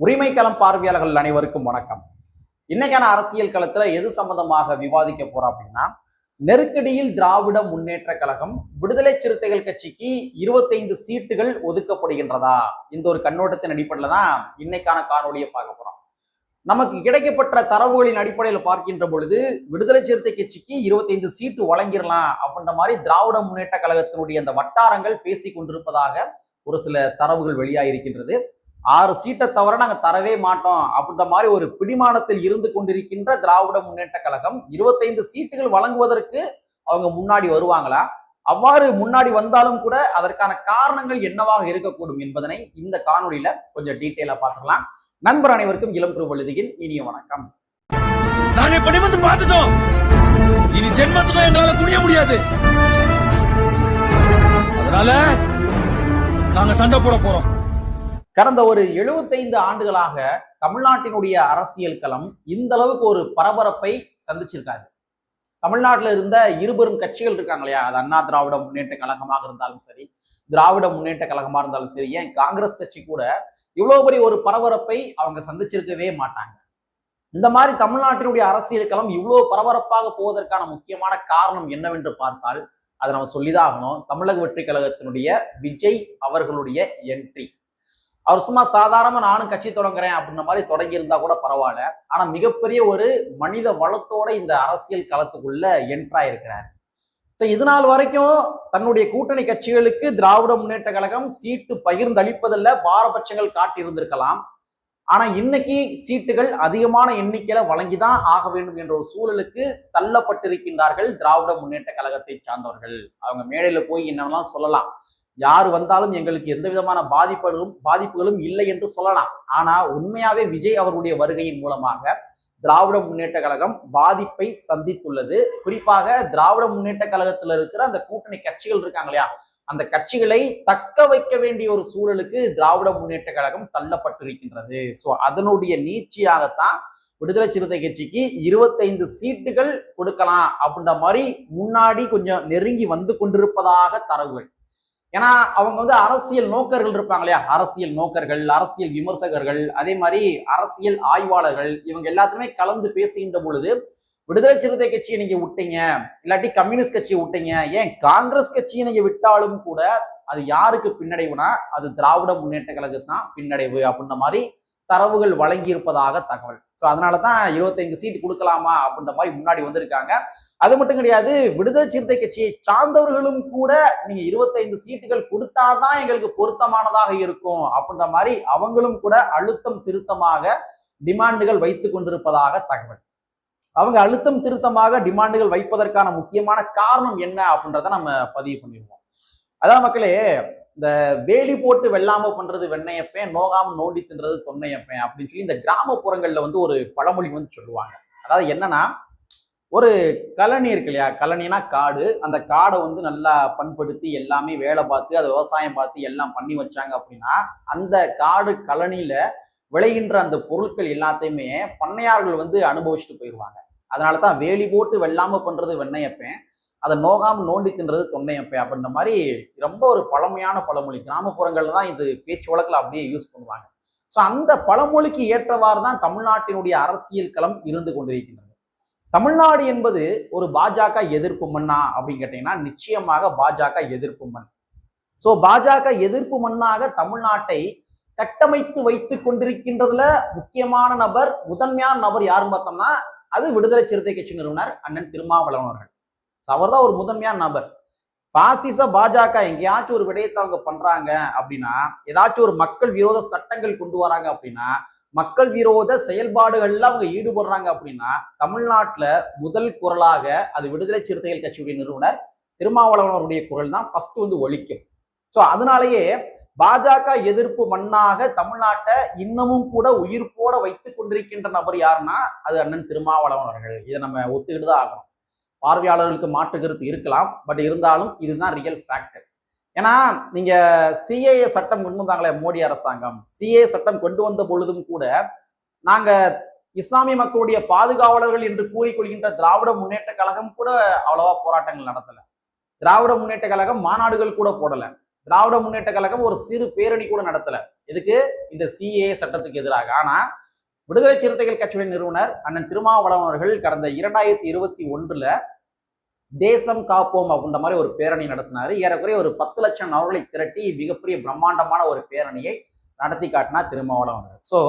உரிமை களம் பார்வையாளர்கள் அனைவருக்கும் வணக்கம். இன்னைக்கான அரசியல் களத்துல எது சம்பந்தமாக விவாதிக்க போறோம் அப்படின்னா நெருக்கடியில் திராவிட முன்னேற்ற கழகம் விடுதலை சிறுத்தைகள் கட்சிக்கு இருபத்தைந்து சீட்டுகள் ஒதுக்கப்படுகின்றதா? இந்த ஒரு கண்ணோட்டத்தின் அடிப்படையில தான் இன்னைக்கான காணொலியை பார்க்க போறோம். நமக்கு கிடைக்கப்பட்ட தரவுகளின் அடிப்படையில் பார்க்கின்ற பொழுது விடுதலை சிறுத்தை கட்சிக்கு இருபத்தைந்து சீட்டு வழங்கிடலாம் அப்படின்ற மாதிரி திராவிட முன்னேற்ற கழகத்தினுடைய அந்த வட்டாரங்கள் பேசி கொண்டிருப்பதாக ஒரு சில தரவுகள் வெளியாக இருக்கின்றது ஆறு சீட்டை தவிர நாங்கள் தரவே மாட்டோம் அப்படின்ற மாதிரி ஒரு பிடிமானத்தில் இருந்து கொண்டிருக்கின்ற திராவிட முன்னேற்ற கழகம் இருபத்தைந்து சீட்டுகள் வழங்குவதற்கு அவங்க முன்னாடி வருவாங்களா? அவ்வாறு முன்னாடி வந்தாலும் கூட அதற்கான காரணங்கள் என்னவாக இருக்கக்கூடும் என்பதனை இந்த காணொலியில கொஞ்சம் டீட்டெயிலா பார்த்துக்கலாம். நண்பர் அனைவருக்கும் இளம் திருவழுதியின் இனிய வணக்கம். நாங்க பார்த்துட்டோம். இனி ஜென்மத்துக்கும் எங்களால துணிய முடியாது. அதனால நாங்க சண்டை போட போறோம். கடந்த ஒரு எழுபத்தைந்து ஆண்டுகளாக தமிழ்நாட்டினுடைய அரசியல் களம் இந்த அளவுக்கு ஒரு பரபரப்பை சந்திச்சிருக்காது. தமிழ்நாட்டில் இருந்த இருபெரும் கட்சிகள் இருக்காங்க இல்லையா? அது அண்ணா திராவிட முன்னேற்ற கழகமாக இருந்தாலும் சரி திராவிட முன்னேற்ற கழகமாக இருந்தாலும் சரி ஏன் காங்கிரஸ் கட்சி கூட இவ்வளவு பெரிய ஒரு பரபரப்பை அவங்க சந்திச்சிருக்கவே மாட்டாங்க. இந்த மாதிரி தமிழ்நாட்டினுடைய அரசியல் களம் இவ்வளவு பரபரப்பாக போவதற்கான முக்கியமான காரணம் என்னவென்று பார்த்தால் அதை நம்ம சொல்லிதான் ஆகணும். தமிழக வெற்றி கழகத்தினுடைய விஜய் அவர்களுடைய என்ட்ரி அவர் சும்மா சாதாரணமா நானும் கட்சி தொடங்குறேன் அப்படின்ற மாதிரி தொடங்கி இருந்தா கூட பரவாயில்ல. ஆனா மிகப்பெரிய ஒரு மனித வளத்தோட இந்த அரசியல் களத்துக்குள்ள என்ட்ரா இருக்கிறார் ஸோ இது நாள் வரைக்கும் தன்னுடைய கூட்டணி கட்சிகளுக்கு திராவிட முன்னேற்ற கழகம் சீட்டு பகிர்ந்தளிப்பதில் பாரபட்சங்கள் காட்டி இருந்திருக்கலாம் ஆனா இன்னைக்கு சீட்டுகள் அதிகமான எண்ணிக்கையில வழங்கிதான் ஆக வேண்டும் என்ற ஒரு சூழலுக்கு தள்ளப்பட்டிருக்கின்றார்கள் திராவிட முன்னேற்ற கழகத்தை சார்ந்தவர்கள். அவங்க மேடையில போய் என்னெல்லாம் சொல்லலாம். யார் வந்தாலும் எங்களுக்கு எந்த விதமான பாதிப்புகளும் பாதிப்புகளும் இல்லை என்று சொல்லலாம். ஆனா உண்மையாவே விஜய் அவருடைய வருகையின் மூலமாக திராவிட முன்னேற்ற கழகம் பாதிப்பை சந்தித்துள்ளது. குறிப்பாக திராவிட முன்னேற்ற கழகத்துல இருக்கிற அந்த கூட்டணி கட்சிகள் இருக்காங்க இல்லையா? அந்த கட்சிகளை தக்க வைக்க வேண்டிய ஒரு சூழலுக்கு திராவிட முன்னேற்ற கழகம் தள்ளப்பட்டிருக்கின்றது. ஸோ அதனுடைய நீட்சியாகத்தான் விடுதலை சிறுத்தை கட்சிக்கு இருபத்தைந்து சீட்டுகள் கொடுக்கலாம் அப்படின்ற மாதிரி முன்னாடி கொஞ்சம் நெருங்கி வந்து கொண்டிருப்பதாக தரவுகள். ஏன்னா அவங்க வந்து அரசியல் நோக்கர்கள் இருப்பாங்க இல்லையா? அரசியல் நோக்கர்கள் அரசியல் விமர்சகர்கள் அதே மாதிரி அரசியல் ஆய்வாளர்கள் இவங்க எல்லாத்துமே கலந்து பேசுகின்ற பொழுது விடுதலை சிறுத்தை கட்சியை நீங்க விட்டீங்க இல்லாட்டி கம்யூனிஸ்ட் கட்சியை விட்டீங்க ஏன் காங்கிரஸ் கட்சியை நீங்க விட்டாலும் கூட அது யாருக்கு பின்னடைவுனா அது திராவிட முன்னேற்ற கழகத்தான் பின்னடைவு அப்படின்ற மாதிரி தரவுகள் வழங்கி இருப்பதாக தகவல். ஸோ அதனால தான் இருபத்தைந்து சீட் கொடுக்கலாமா அப்படின்ற மாதிரி முன்னாடி வந்திருக்காங்க. அது மட்டும் கிடையாது விடுதலை சிறுத்தை கட்சியை சார்ந்தவர்களும் கூட நீங்க இருபத்தைந்து சீட்டுகள் கொடுத்தாதான் எங்களுக்கு பொருத்தமானதாக இருக்கும் அப்படின்ற மாதிரி அவங்களும் கூட அழுத்தம் திருத்தமாக டிமாண்டுகள் வைத்து கொண்டிருப்பதாக தகவல். அவங்க அழுத்தம் திருத்தமாக டிமாண்டுகள் வைப்பதற்கான முக்கியமான காரணம் என்ன அப்படின்றத நம்ம பதிவு பண்ணிடுவோம். அதான் மக்களே இந்த வேலி போட்டு வெள்ளாம பண்றது வெண்ணையப்பேன் நோகாம நோண்டி தின்றது தொன்னையப்பேன் அப்படின்னு சொல்லி இந்த கிராமப்புறங்கள்ல வந்து ஒரு பழமொழி வந்து சொல்லுவாங்க. அதாவது என்னன்னா ஒரு கழனி இருக்கு இல்லையா? கழனினா காடு. அந்த காடை வந்து நல்லா பண்படுத்தி எல்லாமே வேலை பார்த்து அதை விவசாயம் பார்த்து எல்லாம் பண்ணி வச்சாங்க அப்படின்னா அந்த காடு கழனியில விளைகின்ற அந்த பொருட்கள் எல்லாத்தையுமே பண்ணையார்கள் வந்து அனுபவிச்சுட்டு போயிடுவாங்க அதனால தான் வேலி போட்டு வெள்ளாம பண்றது வெண்ணையப்பேன். அதை நோகாமல் நோண்டி தின்றது தொன்னையப்பை அப்படின்ற மாதிரி ரொம்ப ஒரு பழமையான பழமொழி. கிராமப்புறங்கள்ல தான் இது பேச்சு வழக்கில் அப்படியே யூஸ் பண்ணுவாங்க. ஸோ அந்த பழமொழிக்கு ஏற்றவாறு தான் தமிழ்நாட்டினுடைய அரசியல் களம் இருந்து கொண்டிருக்கின்றது. தமிழ்நாடு என்பது ஒரு பாஜக எதிர்ப்பு மண்ணா அப்படின்னு கேட்டீங்கன்னா நிச்சயமாக பாஜக எதிர்ப்பு மண் ஸோ பாஜக எதிர்ப்பு மண்ணாக தமிழ்நாட்டை கட்டமைத்து வைத்து கொண்டிருக்கின்றதுல முக்கியமான நபர் முதன்மையான நபர் யாருன்னு பார்த்தோம்னா அது விடுதலை சிறுத்தை கட்சி நிறுவனர் அண்ணன் திருமாவளவன் அவர்கள். அவர் தான் ஒரு முதன்மையான நபர். பாசிச பாஜக எங்கேயாச்சும் ஒரு விடயத்தை அவங்க பண்றாங்க அப்படின்னா ஏதாச்சும் ஒரு மக்கள் விரோத சட்டங்கள் கொண்டு வராங்க அப்படின்னா மக்கள் விரோத செயல்பாடுகள்ல அவங்க ஈடுபடுறாங்க அப்படின்னா தமிழ்நாட்டுல முதல் குரலாக அது விடுதலை சிறுத்தைகள் கட்சியுடைய நிறுவனர் திருமாவளவனவருடைய குரல் தான் ஃபர்ஸ்ட் வந்து ஒழிக்கும் ஸோ அதனாலேயே பாஜக எதிர்ப்பு மண்ணாக தமிழ்நாட்டை இன்னமும் கூட உயிர்ப்போட வைத்துக் கொண்டிருக்கின்ற நபர் யாருன்னா அது அண்ணன் திருமாவளவன் அவர்கள். இதை நம்ம ஒத்துக்கிட்டு தான் ஆகணும். பார்வையாளர்களுக்கு மாற்று கருத்து இருக்கலாம் பட் இருந்தாலும் இதுதான் ரியல் ஃபேக்டர் ஏன்னா நீங்க சிஏஏ சட்டம் கொண்டு வந்தாங்களே மோடி அரசாங்கம். சிஏ சட்டம் கொண்டு வந்த பொழுதும் கூட நாங்க இஸ்லாமிய மக்களுடைய பாதுகாவலர்கள் என்று கூறிக்கொள்கின்ற திராவிட முன்னேற்ற கழகம் கூட அவ்வளவா போராட்டங்கள் நடத்தல. திராவிட முன்னேற்ற கழகம் மாநாடுகள் கூட போடல. திராவிட முன்னேற்ற கழகம் ஒரு சிறு பேரணி கூட நடத்தல. எதுக்கு? இந்த சிஏ சட்டத்துக்கு எதிராக. ஆனா விடுதலை சிறுத்தைகள் கட்சியுடைய நிறுவனர் அண்ணன் திருமாவளவன் அவர்கள் கடந்த இரண்டாயிரத்தி இருபத்தி ஒன்றுல தேசம் காப்போம் அப்படின்ற மாதிரி ஒரு பேரணி நடத்தினாரு. ஏறக்குறைய ஒரு பத்து லட்சம் நபர்களை திரட்டி மிகப்பெரிய பிரம்மாண்டமான ஒரு பேரணியை நடத்தி காட்டினா திருமாவளவன் அவர்கள். ஸோ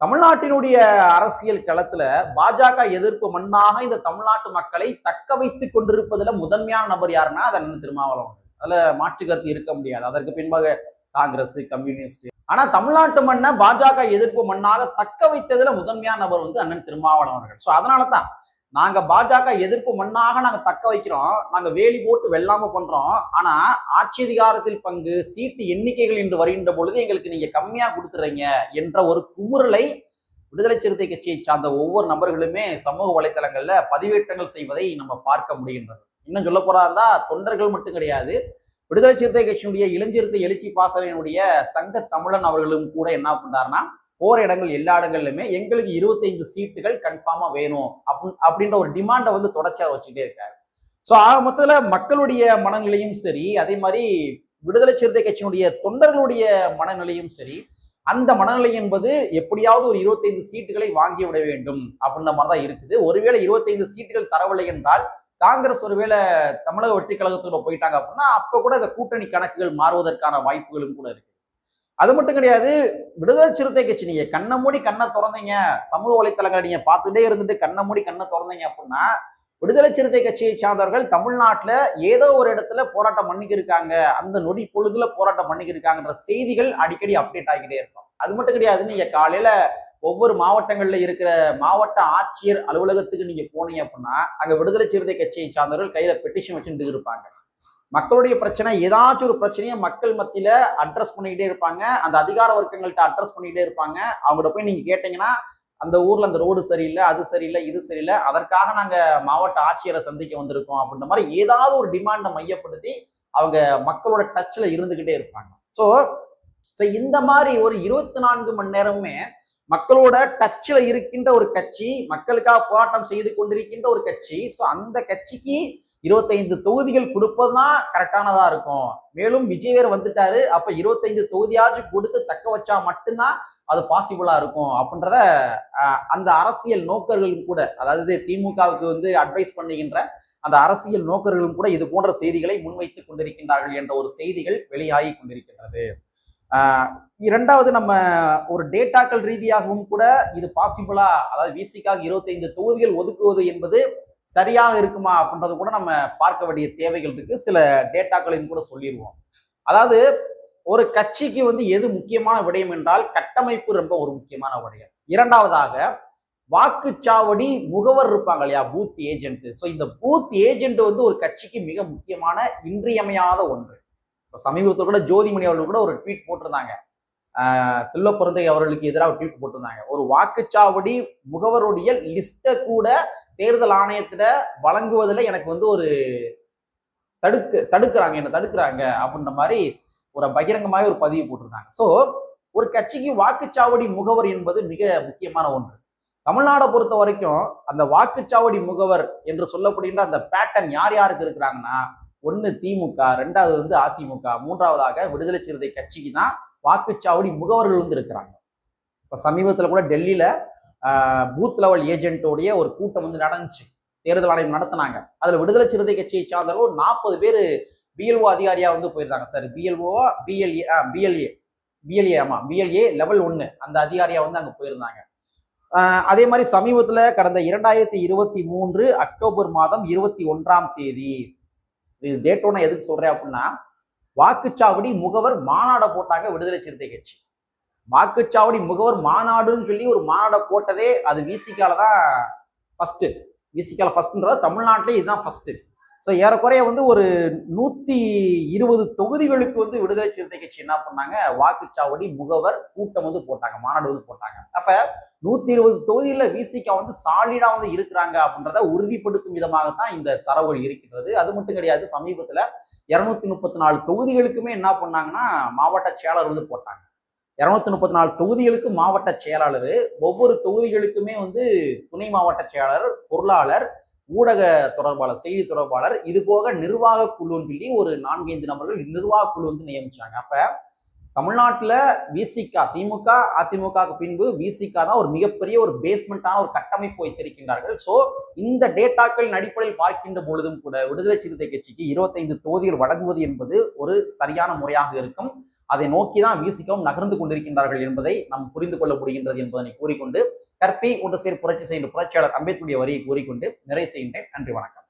தமிழ்நாட்டினுடைய அரசியல் களத்துல பாஜக எதிர்ப்பு மண்ணாக இந்த தமிழ்நாட்டு மக்களை தக்க வைத்துக் கொண்டிருப்பதுல முதன்மையான நபர் யாருன்னா அது அண்ணன் திருமாவளவன் அதுல மாற்று கருத்து இருக்க முடியாது. அதற்கு பின்பாக காங்கிரஸ் கம்யூனிஸ்ட் ஆனா தமிழ்நாட்டு மண்ணை பாஜக எதிர்ப்பு மண்ணாக தக்க வைத்ததுல முதன்மையான நபர் வந்து அண்ணன் திருமாவளவன் அவர்கள். ஸோ அதனால தான் நாங்க பாஜக எதிர்ப்பு மண்ணாக நாங்க தக்க வைக்கிறோம். நாங்க வேலி போட்டு வெல்லாம பண்றோம். ஆனா ஆட்சி அதிகாரத்தில் பங்கு சீட்டு எண்ணிக்கைகள் என்று வருகின்ற பொழுது எங்களுக்கு நீங்க கம்மியா கொடுத்துறீங்க என்ற ஒரு குமுறலை விடுதலை சிறுத்தை கட்சியை சார்ந்த ஒவ்வொரு நபர்களுமே சமூக வலைத்தளங்கள்ல பதிவேற்றங்கள் செய்வதை நம்ம பார்க்க முடிகின்றது. இன்னும் சொல்ல போறா இருந்தா தொண்டர்கள் மட்டும் கிடையாது. விடுதலை சிறுத்தை கட்சியினுடைய இளஞ்சிறுத்தை எழுச்சி பாசறையினுடைய சங்க தமிழன் அவர்களும் கூட என்ன பண்றாருன்னா போற இடங்கள் எல்லா இடங்கள்லுமே எங்களுக்கு இருபத்தைந்து சீட்டுகள் கன்ஃபார்மா வேணும். அப்படி அப்படின்ற ஒரு டிமாண்டை வந்து தொடர்ச்சியா வச்சுட்டே இருக்காரு. ஸோ ஆக மொத்தத்துல மக்களுடைய மனநிலையும் சரி அதே மாதிரி விடுதலை சிறுத்தை கட்சியினுடைய தொண்டர்களுடைய மனநிலையும் சரி அந்த மனநிலை என்பது எப்படியாவது ஒரு இருபத்தைந்து சீட்டுகளை வாங்கி விட வேண்டும் அப்படின்ற மாதிரி தான் இருக்குது. ஒருவேளை இருபத்தைந்து சீட்டுகள் தரவில்லை என்றால் காங்கிரஸ் ஒருவேளை தமிழக வெற்றி கழகத்தோட போயிட்டாங்க அப்படின்னா அப்போ கூட இந்த கூட்டணி கணக்குகள் மாறுவதற்கான வாய்ப்புகளும் கூட இருக்கு. அது மட்டும் கிடையாது விடுதலை சிறுத்தை கட்சி நீங்க கண்ணை மூடி கண்ணை திறந்தீங்க. சமூக வலைத்தளங்களை நீங்க பார்த்துட்டே இருந்துட்டு கண்ணை மூடி கண்ணை திறந்தீங்க அப்படின்னா விடுதலை சிறுத்தை கட்சியை சார்ந்தவர்கள் தமிழ்நாட்டில் ஏதோ ஒரு இடத்துல போராட்டம் பண்ணிக்கிருக்காங்க. அந்த நொடி பொழுதுல போராட்டம் பண்ணிக்கிருக்காங்கன்ற செய்திகள் அடிக்கடி அப்டேட் ஆகிட்டே இருக்கும். அது மட்டும் கிடையாது. நீங்க காலையில ஒவ்வொரு மாவட்டங்கள்ல இருக்கிற மாவட்ட ஆட்சியர் அலுவலகத்துக்கு நீங்க போனீங்க அப்படின்னா அங்க விடுதலை சிறுத்தை கட்சியை சார்ந்தவர்கள் கையில பெட்டிஷன் வச்சுட்டு இருப்பாங்க. மக்களுடைய பிரச்சனை ஏதாச்சும் ஒரு பிரச்சனையை மக்கள் மத்தியில அட்ரஸ் பண்ணிக்கிட்டே இருப்பாங்க. அந்த அதிகார வர்க்கங்கள்ட்ட அட்ரஸ் பண்ணிக்கிட்டே இருப்பாங்க. அவங்கள்ட்ட போய் நீங்க கேட்டீங்கன்னா அந்த ஊர்ல அந்த ரோடு சரியில்லை அது சரியில்லை இது சரியில்லை அதற்காக நாங்க மாவட்ட ஆட்சியரை சந்திக்க வந்திருக்கோம் அப்படின்ற மாதிரி ஏதாவது ஒரு டிமாண்டை மையப்படுத்தி அவங்க மக்களோட டச்ல இருந்துகிட்டே இருப்பாங்க. ஸோ ஸோ இந்த மாதிரி ஒரு இருபத்தி நான்கு மணி நேரமுமே மக்களோட டச்சில் இருக்கின்ற ஒரு கட்சி மக்களுக்காக போராட்டம் செய்து கொண்டிருக்கின்ற ஒரு கட்சி ஸோ அந்த கட்சிக்கு இருபத்தைந்து தொகுதிகள் கொடுப்பதுதான் கரெக்டானதா இருக்கும். மேலும் விஜய் வேற வந்துட்டாரு அப்ப இருபத்தைந்து தொகுதியாச்சும் கொடுத்து தக்க வச்சா மட்டும்தான் அது பாசிபிளா இருக்கும். அப்படின்றத அந்த அரசியல் நோக்கர்களும் கூட அதாவது திமுகவுக்கு வந்து அட்வைஸ் பண்ணுகின்ற அந்த அரசியல் நோக்கர்களும் கூட இது போன்ற செய்திகளை முன்வைத்துக் கொண்டிருக்கின்றார்கள் என்ற ஒரு செய்திகள் வெளியாகி கொண்டிருக்கின்றது. இரண்டாவது நம்ம ஒரு டேட்டாக்கள் ரீதியாகவும் கூட இது பாசிபிளா அதாவது விசிக்காக இருபத்தைந்து தொகுதிகள் ஒதுக்குவது என்பது சரியாக இருக்குமா அப்படின்றது கூட நம்ம பார்க்க வேண்டிய தேவைகள் இருக்கு. சில டேட்டாக்களையும் கூட சொல்லிடுவோம் அதாவது ஒரு கட்சிக்கு வந்து எது முக்கியமான விடயம் என்றால் கட்டமைப்பு ரொம்ப ஒரு முக்கியமான விடயம். இரண்டாவதாக வாக்குச்சாவடி முகவர் இருப்பாங்க இல்லையா? பூத் ஏஜென்ட் ஸோ இந்த பூத் ஏஜென்ட் வந்து ஒரு கட்சிக்கு மிக முக்கியமான இன்றியமையாத ஒன்று. இப்போ சமீபத்தில் கூட ஜோதிமணி அவர்கள் கூட ஒரு ட்வீட் போட்டிருந்தாங்க. ஆஹ் செல்வ பிறந்தை அவர்களுக்கு எதிராக ஒரு ட்வீட் போட்டிருந்தாங்க. ஒரு வாக்குச்சாவடி முகவருடைய லிஸ்ட்டை கூட தேர்தல் ஆணையத்தில் வழங்குவதில் எனக்கு வந்து ஒரு தடுக்கு தடுக்கிறாங்க என்ன தடுக்கிறாங்க அப்படின்ற மாதிரி ஒரு பகிரங்கமாக ஒரு பதிவு போட்டிருந்தாங்க. ஸோ ஒரு கட்சிக்கு வாக்குச்சாவடி முகவர் என்பது மிக முக்கியமான ஒன்று. தமிழ்நாடை பொறுத்த வரைக்கும் அந்த வாக்குச்சாவடி முகவர் என்று சொல்லப்படுகின்ற அந்த பேட்டர்ன் யார் யாருக்கு இருக்கிறாங்கன்னா ஒன்று திமுக ரெண்டாவது வந்து அதிமுக மூன்றாவதாக விடுதலை சிறுத்தை கட்சிக்கு தான் வாக்குச்சாவடி முகவர்கள் வந்து இருக்கிறாங்க. இப்போ சமீபத்தில் கூட டெல்லியில் பூத் லெவல் ஏஜென்ட்டோடைய ஒரு கூட்டம் வந்து நடந்துச்சு. தேர்தல் ஆணையம் நடத்தினாங்க. அதில் விடுதலை சிறுத்தை கட்சியை சார்ந்தவர்கள் ஒரு நாற்பது பேர் பிஎல்ஓ அதிகாரியாக வந்து போயிருந்தாங்க. சார் பிஎல்ஓவா பிஎல்ஏ பிஎல்ஏ பிஎல்ஏ ஆமாம் பிஎல்ஏ லெவல் ஒன்று அந்த அதிகாரியாக வந்து அங்கே போயிருந்தாங்க. அதே மாதிரி சமீபத்தில் கடந்த இரண்டாயிரத்தி இருபத்தி மூன்று அக்டோபர் மாதம் இருபத்தி ஒன்றாம் தேதி இது டேட் எதுக்கு சொல்றேன் அப்படின்னா வாக்குச்சாவடி முகவர் மாநாட போட்டாங்க விடுதலை சிறுத்தை கட்சி. வாக்குச்சாவடி முகவர் மாநாடுன்னு சொல்லி ஒரு மாநாடை போட்டதே அது விசிக்கால தான் ஃபர்ஸ்ட் விசிக்கால ஃபஸ்ட்டுன்றது தமிழ்நாட்டிலே இதுதான் ஃபர்ஸ்ட் ஸோ ஏறக்குறைய வந்து ஒரு நூற்றி இருபது தொகுதிகளுக்கு வந்து விடுதலை சிறுத்தை கட்சி என்ன பண்ணாங்க? வாக்குச்சாவடி முகவர் கூட்டம் வந்து போட்டாங்க மாநாடு வந்து போட்டாங்க. அப்போ நூற்றி இருபது தொகுதியில் விசிகா வந்து சாலிடாக வந்து இருக்கிறாங்க அப்படின்றத உறுதிப்படுத்தும் விதமாகத்தான் இந்த தரவுகள் இருக்கின்றது. அது மட்டும் கிடையாது சமீபத்தில் இரநூத்தி முப்பத்தி நாலு தொகுதிகளுக்குமே என்ன பண்ணாங்கன்னா மாவட்ட செயலர் வந்து போட்டாங்க. இரநூத்தி முப்பத்தி நாலு தொகுதிகளுக்கு மாவட்ட செயலாளர் ஒவ்வொரு தொகுதிகளுக்குமே வந்து துணை மாவட்ட செயலாளர் பொருளாளர் ஊடக தொடர்பாளர் செய்தி தொடர்பாளர் இது போக நிர்வாக குழுன்னு சொல்லி ஒரு நான்கு ஐந்து நபர்கள் நிர்வாக குழு வந்து நியமிச்சாங்க. அப்ப தமிழ்நாட்டில் விசிகா திமுக அதிமுகவுக்கு பின்பு விசிகா தான் ஒரு மிகப்பெரிய ஒரு பேஸ்மெண்ட்டான ஒரு கட்டமைப்பு வைத்திருக்கின்றார்கள். ஸோ இந்த டேட்டாக்களின் அடிப்படையில் பார்க்கின்ற பொழுதும் கூட விடுதலை சிறுத்தை கட்சிக்கு இருபத்தைந்து தொகுதிகள் வழங்குவது என்பது ஒரு சரியான முறையாக இருக்கும். அதை நோக்கி தான் வீசிக்கவும் நகர்ந்து கொண்டிருக்கின்றார்கள் என்பதை நாம் புரிந்து கொள்ள முடிகின்றது என்பதனை கூறிக்கொண்டு கற்பி ஒன்று சேர் புரட்சி செய்கின்ற புரட்சியாளர் அம்பேத்கருடைய வரியை கூறிக்கொண்டு நிறைவு செய்கின்றேன். நன்றி வணக்கம்.